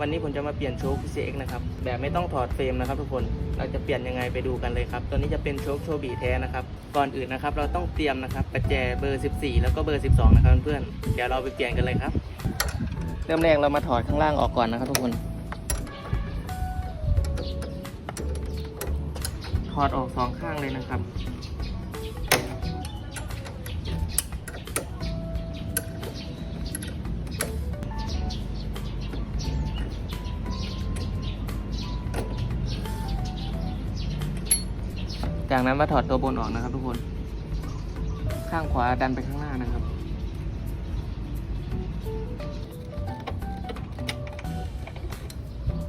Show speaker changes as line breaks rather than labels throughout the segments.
วันนี้ผมจะมาเปลี่ยนโชค PCX นะครับ แบบไม่ต้องถอดเฟรมนะครับทุกคน เราจะเปลี่ยนยังไงไปดูกันเลยครับ ตัวนี้จะเป็นโชคโชบีแท้นะครับ ก่อนอื่นนะครับ เราต้องเตรียมนะครับประแจเบอร์ 14 แล้วก็เบอร์ 12 นะครับเพื่อนเดี๋ยวเราไปเปลี่ยนกันเลยครับ เริ่มแรกเรามาถอดข้างล่างออกก่อนนะครับทุกคน ถอดออกสองข้างเลยนะครับ จากนั้นมาถอดตัวบนออกนะครับ ทุกคน ข้างขวาดันไปข้างหน้านะครับ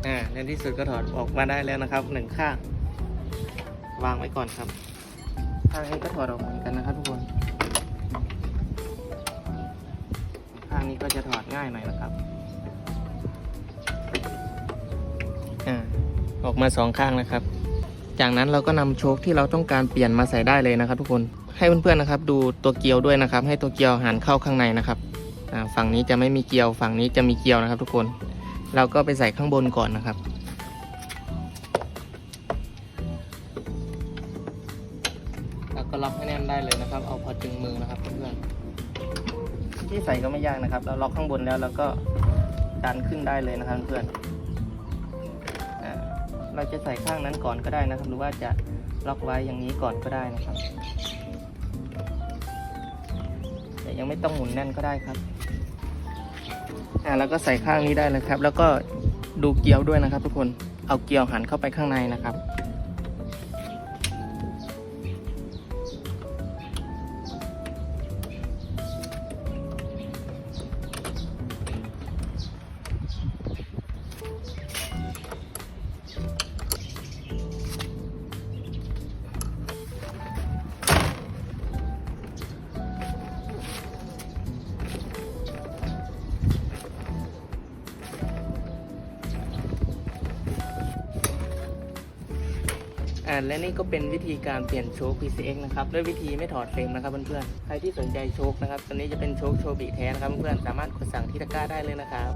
อ่าในที่สุดก็ถอดออกมาได้แล้วนะครับหนึ่งข้าง วางไว้ก่อนครับ ข้างนี้ก็ถอดออกเหมือนกันนะครับ ทุกคน ข้างนี้ก็จะถอดง่ายหน่อยนะครับ อ่า ออกมาสองข้างนะครับ จากนั้นเราก็นำโชคที่เราต้องการเปลี่ยนมาใส่ได้เลยนะครับ ทุกคนให้เพื่อนๆนะครับ ดูตัวเกลียวด้วยนะครับ ให้ตัวเกลียวหันเข้าข้างในนะครับฝั่งนี้จะไม่มีเกลียว ฝั่งนี้จะมีเกลียวนะครับ ทุกคน เราก็ไปใส่ข้างบนก่อนนะครับแล้วก็ล็อกให้แน่นได้เลยนะครับ เอาพอจึงมือนะครับเพื่อนๆที่ใส่ก็ไม่ยากนะครับ เราล็อกข้างบนแล้วเราก็ดันขึ้นได้เลยนะครับเพื่อน เราจะใส่ข้างนั้นก่อนก็ได้นะครับ หรือว่าจะล็อกไว้อย่างนี้ก่อนก็ได้นะครับ แต่ยังไม่ต้องหมุนแน่นก็ได้ครับอ่าแล้วก็ใส่ข้างนี้ได้เลยครับ แล้วก็ดูเกลียวด้วยนะครับ ทุกคนเอาเกลียวหันเข้าไปข้างในนะครับ อ่าและนี่ก็เป็นวิธีการเปลี่ยนโชค PCX นะครับด้วยวิธีไม่ถอดเฟรมนะครับเพื่อนๆใครที่สนใจโชคนะครับตอนนี้จะเป็นโชคโชบีแท้นะครับเพื่อนๆสามารถกดสั่งที่ตะกร้าได้เลยนะครับ